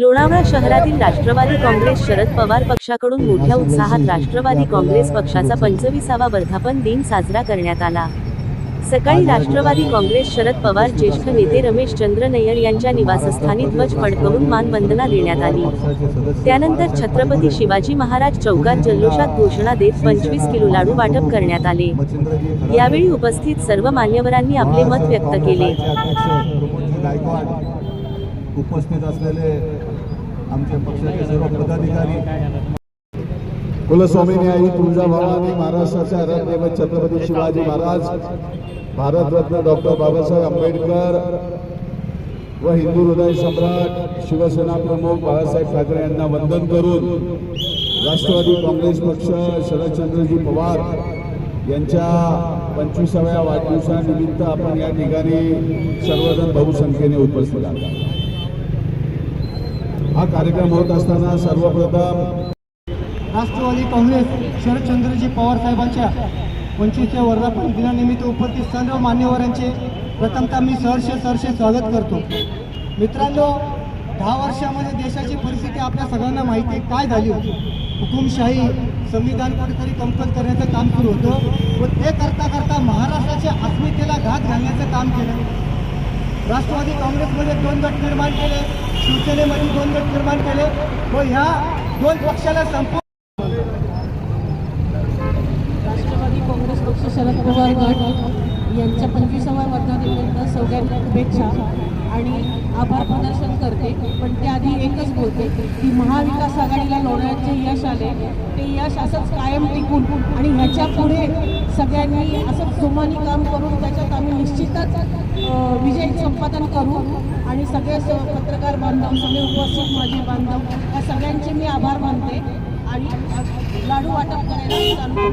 लोणावळा शहरातील राष्ट्रवादी काँग्रेस शरद पवार पक्षाकडून मोठ्या उत्साहात राष्ट्रवादी काँग्रेस पक्षाचा पंचवीसावा वर्धापन दिन साजरा करण्यात आला. सकाळी राष्ट्रवादी काँग्रेस शरद पवार ज्येष्ठ नेते रमेश चंद्र नय्यर यांच्या निवासस्थानी ध्वज फडकवून मानवंदना देण्यात आली. त्यानंतर छत्रपती शिवाजी महाराज चौकात जल्लोषात घोषणा देत पंचवीस किलो लाडू वाटप करण्यात आले. यावेळी उपस्थित सर्व मान्यवरांनी आपले मत व्यक्त केले. उपस्थित असलेले आमचे पक्षाचे सर्व पदाधिकारी. कुलस्वामी न्यायी तुळजाभवानी महाराष्ट्राच्या रथदैवत छत्रपती शिवाजी महाराज भारतरत्न डॉक्टर बाबासाहेब आंबेडकर व हिंदू हृदय सम्राट शिवसेना प्रमुख बाळासाहेब ठाकरे यांना वंदन करून राष्ट्रवादी काँग्रेस पक्ष शरदचंद्रजी पवार यांच्या पंचवीसाव्या वाढदिवसानिमित्त आपण या ठिकाणी सर्वजण बहुसंख्येने उपस्थित आहात. हा कार्यक्रम होत असताना सर्वप्रथम राष्ट्रवादी काँग्रेस शरदचंद्रजी पवार साहेबांच्या पंचवीसच्या वर्धापन दिनानिमित्त उपस्थित सर्व मान्यवरांचे प्रथमतः मी सहर्ष सहर्ष स्वागत करतो. मित्रांनो दहा वर्षामध्ये देशाची परिस्थिती आपल्या सगळ्यांना माहिती काय झाली होती? हुकुमशाही संविधान कुठेतरी कमकुवत करण्याचं काम सुरू होतं व ते करता करता महाराष्ट्राच्या अस्मितेला घात घालण्याचं काम केलं. राष्ट्रवादी काँग्रेसमध्ये दोन गट निर्माण केले. शिवसेनेमध्ये दोन गट निर्माण केले. व ह्या दोन पक्षाला संपूर्ण राष्ट्रवादी काँग्रेस पक्ष शरद पवार गट यांच्या पंचवीसाव्या वर्धानिमित्त सगळ्यांना शुभेच्छा आणि आभार प्रदर्शन करते. पण त्याआधी एकच बोलते की महाविकास आघाडीला लढण्याचे यश आले ते यश असंच कायम टिकून आणि ह्याच्या पुढे सगळ्यांनी असंच जोमानी काम करून त्याच्यात आम्ही विजय संपादन करू आणि सगळे पत्रकार बांधव सगळे उपस्थित माझे बांधव या सगळ्यांचे मी आभार मानते. आणि लाडू वाटप करायला चालू